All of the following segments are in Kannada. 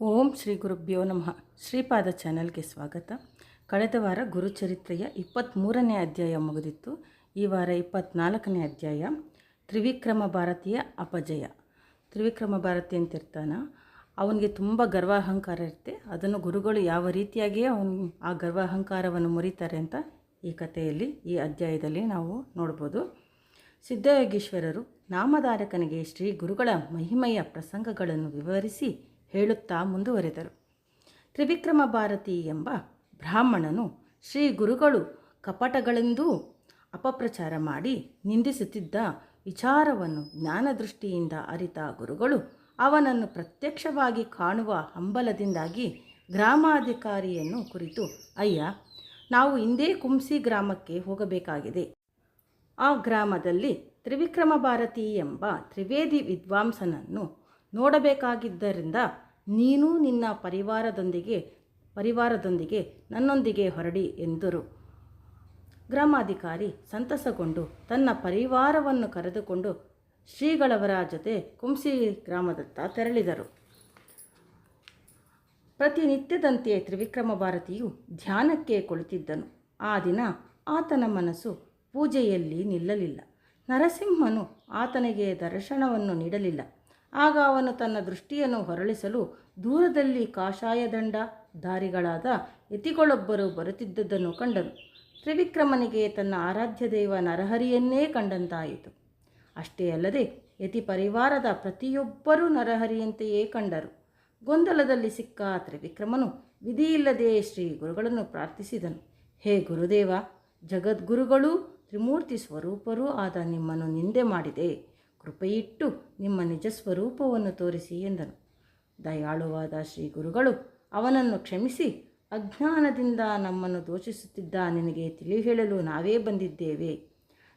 ಓಂ ಶ್ರೀ ಗುರುಭ್ಯೋ ನಮಃ. ಶ್ರೀಪಾದ ಚಾನಲ್ಗೆ ಸ್ವಾಗತ. ಕಳೆದ ವಾರ ಗುರುಚರಿತ್ರೆಯ ಇಪ್ಪತ್ತ್ಮೂರನೇ ಅಧ್ಯಾಯ ಮುಗಿದಿತ್ತು. ಈ ವಾರ ಇಪ್ಪತ್ತ್ನಾಲ್ಕನೇ ಅಧ್ಯಾಯ, ತ್ರಿವಿಕ್ರಮ ಭಾರತೀಯ ಅಪಜಯ. ತ್ರಿವಿಕ್ರಮ ಭಾರತಿ ಅಂತ ಇರ್ತಾನ ಅವನಿಗೆ ತುಂಬ ಗರ್ವ ಅಹಂಕಾರ ಇರುತ್ತೆ. ಅದನ್ನು ಗುರುಗಳು ಯಾವ ರೀತಿಯಾಗಿಯೇ ಅವನು ಆ ಗರ್ವ ಅಹಂಕಾರವನ್ನು ಮುರಿತಾರೆ ಅಂತ ಈ ಕಥೆಯಲ್ಲಿ, ಈ ಅಧ್ಯಾಯದಲ್ಲಿ ನಾವು ನೋಡ್ಬೋದು. ಸಿದ್ಧಯೋಗೀಶ್ವರರು ನಾಮಧಾರಕನಿಗೆ ಶ್ರೀ ಗುರುಗಳ ಮಹಿಮೆಯ ಪ್ರಸಂಗಗಳನ್ನು ವಿವರಿಸಿ ಹೇಳುತ್ತಾ ಮುಂದುವರೆದರು. ತ್ರಿವಿಕ್ರಮ ಭಾರತಿ ಎಂಬ ಬ್ರಾಹ್ಮಣನು ಶ್ರೀ ಗುರುಗಳು ಕಪಟಗಳೆಂದೂ ಅಪಪ್ರಚಾರ ಮಾಡಿ ನಿಂದಿಸುತ್ತಿದ್ದ ವಿಚಾರವನ್ನು ಜ್ಞಾನದೃಷ್ಟಿಯಿಂದ ಅರಿತ ಗುರುಗಳು ಅವನನ್ನು ಪ್ರತ್ಯಕ್ಷವಾಗಿ ಕಾಣುವ ಹಂಬಲದಿಂದಾಗಿ ಗ್ರಾಮಾಧಿಕಾರಿಯನ್ನು ಕುರಿತು, ಅಯ್ಯ, ನಾವು ಹಿಂದೇ ಕುಂಸಿ ಗ್ರಾಮಕ್ಕೆ ಹೋಗಬೇಕಾಗಿದೆ. ಆ ಗ್ರಾಮದಲ್ಲಿ ತ್ರಿವಿಕ್ರಮ ಭಾರತಿ ಎಂಬ ತ್ರಿವೇದಿ ವಿದ್ವಾಂಸನನ್ನು ನೋಡಬೇಕಾಗಿದ್ದರಿಂದ ನೀನು ನಿನ್ನ ಪರಿವಾರದೊಂದಿಗೆ ಪರಿವಾರದೊಂದಿಗೆ ನನ್ನೊಂದಿಗೆ ಹೊರಡಿ ಎಂದರು. ಗ್ರಾಮಾಧಿಕಾರಿ ಸಂತಸಗೊಂಡು ತನ್ನ ಪರಿವಾರವನ್ನು ಕರೆದುಕೊಂಡು ಶ್ರೀಗಳವರ ಜೊತೆ ಕುಂಸಿ ಗ್ರಾಮದತ್ತ ತೆರಳಿದರು. ಪ್ರತಿನಿತ್ಯದಂತೆ ತ್ರಿವಿಕ್ರಮ ಭಾರತಿಯು ಧ್ಯಾನಕ್ಕೆ ಕುಳಿತಿದ್ದನು. ಆ ದಿನ ಆತನ ಮನಸ್ಸು ಪೂಜೆಯಲ್ಲಿ ನಿಲ್ಲಲಿಲ್ಲ. ನರಸಿಂಹನು ಆತನಿಗೆ ದರ್ಶನವನ್ನು ನೀಡಲಿಲ್ಲ. ಆಗ ಅವನು ತನ್ನ ದೃಷ್ಟಿಯನ್ನು ಹೊರಳಿಸಲು ದೂರದಲ್ಲಿ ಕಾಷಾಯದಂಡ ದಾರಿಗಳಾದ ಯತಿಗಳೊಬ್ಬರು ಬರುತ್ತಿದ್ದುದನ್ನು ಕಂಡನು. ತ್ರಿವಿಕ್ರಮನಿಗೆ ತನ್ನ ಆರಾಧ್ಯ ದೈವ ನರಹರಿಯನ್ನೇ ಕಂಡಂತಾಯಿತು. ಅಷ್ಟೇ ಅಲ್ಲದೆ ಯತಿ ಪರಿವಾರದ ಪ್ರತಿಯೊಬ್ಬರೂ ನರಹರಿಯಂತೆಯೇ ಕಂಡರು. ಗೊಂದಲದಲ್ಲಿ ಸಿಕ್ಕ ತ್ರಿವಿಕ್ರಮನು ವಿಧಿಯಿಲ್ಲದೆ ಶ್ರೀ ಗುರುಗಳನ್ನು ಪ್ರಾರ್ಥಿಸಿದನು. ಹೇ ಗುರುದೇವ, ಜಗದ್ಗುರುಗಳೂ ತ್ರಿಮೂರ್ತಿ ಸ್ವರೂಪರೂ ಆದ ನಿಮ್ಮನ್ನು ನಿಂದೆ ಮಾಡಿದೆ. ಕೃಪೆಯಿಟ್ಟು ನಿಮ್ಮ ನಿಜ ಸ್ವರೂಪವನ್ನು ತೋರಿಸಿ ಎಂದನು. ದಯಾಳುವಾದ ಶ್ರೀ ಗುರುಗಳು, ಅವನನ್ನು ಕ್ಷಮಿಸಿ. ಅಜ್ಞಾನದಿಂದ ನಮ್ಮನ್ನು ದೋಷಿಸುತ್ತಿದ್ದ ನಿನಗೆ ತಿಳಿ ಹೇಳಲು ನಾವೇ ಬಂದಿದ್ದೇವೆ.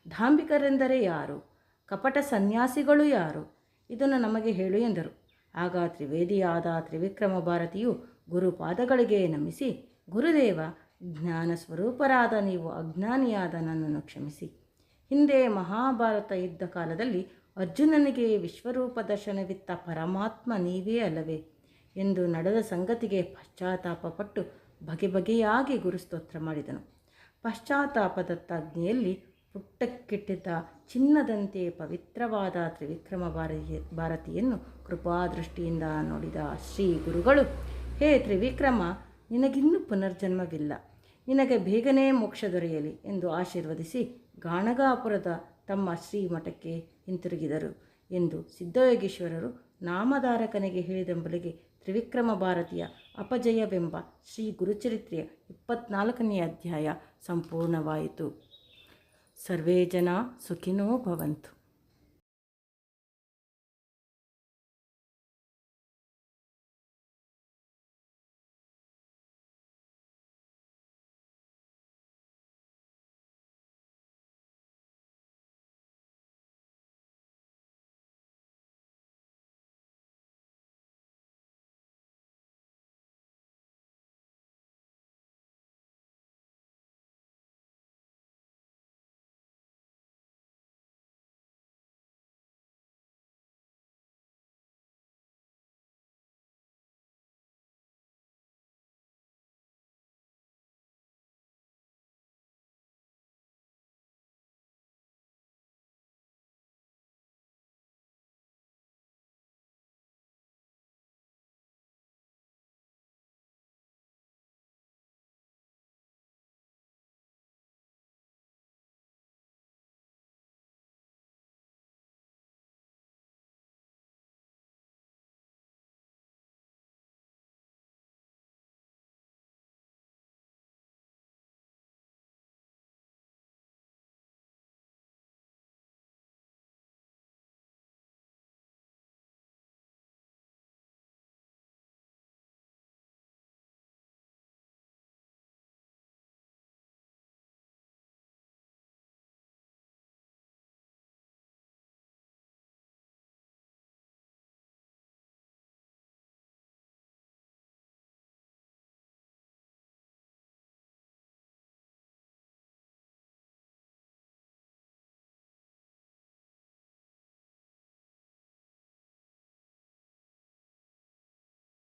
ಧಾಂಬಿಕರೆಂದರೆ ಯಾರು? ಕಪಟ ಸನ್ಯಾಸಿಗಳು ಯಾರು? ಇದನ್ನು ನಮಗೆ ಹೇಳು ಎಂದರು. ಆಗ ತ್ರಿವೇದಿಯಾದ ತ್ರಿವಿಕ್ರಮ ಭಾರತಿಯು ಗುರುಪಾದಗಳಿಗೆ ನಮಿಸಿ, ಗುರುದೇವ, ಜ್ಞಾನ ಸ್ವರೂಪರಾದ ನೀವು ಅಜ್ಞಾನಿಯಾದ ನನ್ನನ್ನು ಕ್ಷಮಿಸಿ. ಹಿಂದೆ ಮಹಾಭಾರತ ಯುದ್ಧ ಕಾಲದಲ್ಲಿ ಅರ್ಜುನನಿಗೆ ವಿಶ್ವರೂಪ ದರ್ಶನವಿತ್ತ ಪರಮಾತ್ಮ ನೀವೇ ಅಲ್ಲವೇ ಎಂದು ನಡೆದ ಸಂಗತಿಗೆ ಪಶ್ಚಾತ್ತಾಪಪಟ್ಟು ಬಗೆ ಬಗೆಯಾಗಿ ಗುರುಸ್ತೋತ್ರ ಮಾಡಿದನು. ಪಶ್ಚಾತ್ತಾಪದತ್ತ ಅಗ್ನಿಯಲ್ಲಿ ಪುಟ್ಟಕ್ಕಿಟ್ಟಿದ್ದ ಚಿನ್ನದಂತೆ ಪವಿತ್ರವಾದ ತ್ರಿವಿಕ್ರಮ ಭಾರತಿ ಭಾರತಿಯನ್ನು ಕೃಪಾದೃಷ್ಟಿಯಿಂದ ನೋಡಿದ ಶ್ರೀ ಗುರುಗಳು, ಹೇ ತ್ರಿವಿಕ್ರಮ, ನಿನಗಿನ್ನೂ ಪುನರ್ಜನ್ಮವಿಲ್ಲ. ನಿನಗೆ ಬೇಗನೆ ಮೋಕ್ಷ ದೊರೆಯಲಿ ಎಂದು ಆಶೀರ್ವದಿಸಿ ಗಾಣಗಾಪುರದ ತಮ್ಮ ಶ್ರೀಮಠಕ್ಕೆ ಹಿಂತಿರುಗಿದರು ಎಂದು ಸಿದ್ಧಯೋಗೇಶ್ವರರು ನಾಮಧಾರಕನಿಗೆ ಹೇಳಿದಂಬಲಿಗೆ ತ್ರಿವಿಕ್ರಮ ಭಾರತೀಯ ಅಪಜಯವೆಂಬ ಶ್ರೀ ಗುರುಚರಿತ್ರೆಯ ಇಪ್ಪತ್ನಾಲ್ಕನೆಯ ಅಧ್ಯಾಯ ಸಂಪೂರ್ಣವಾಯಿತು. ಸರ್ವೇ ಜನ ಸುಖಿನೋ ಭವಂತು.